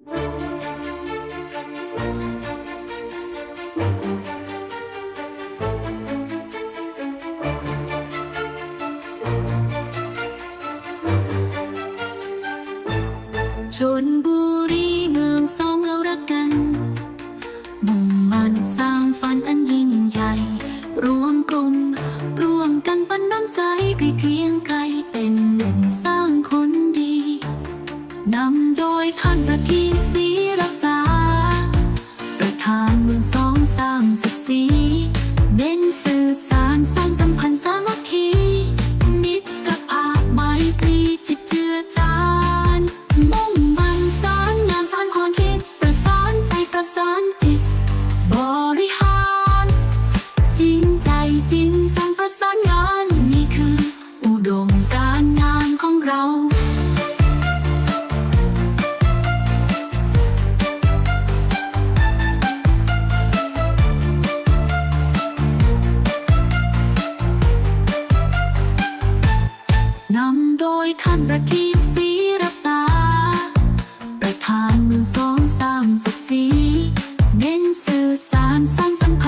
ชนบุรีเมืองสองเรารักกัน มุ่งมั่นสร้างฝันอันยิ่งใหญ่ รวมกลุ่มร่วมกันปันน้ำใจใกล้เคียงใครเป็น ยท่านประทีสีรักษา ประธานเมืองสองสร้างศักดิ์ศรีเน้นสื่อสารสร้างสัมพันธ์สามัคคีนิตรภาพไม่ตรีจิตเจือจานมุ่งมั่นสารงานสร้างความคิด ประสานใจประสานจิตบอก โดยท่านประทีปศรีรักษา ประธานเมืองสองสร้างศักดิ์ศรีเน้นสื่อสารสร้างสัมพันธ์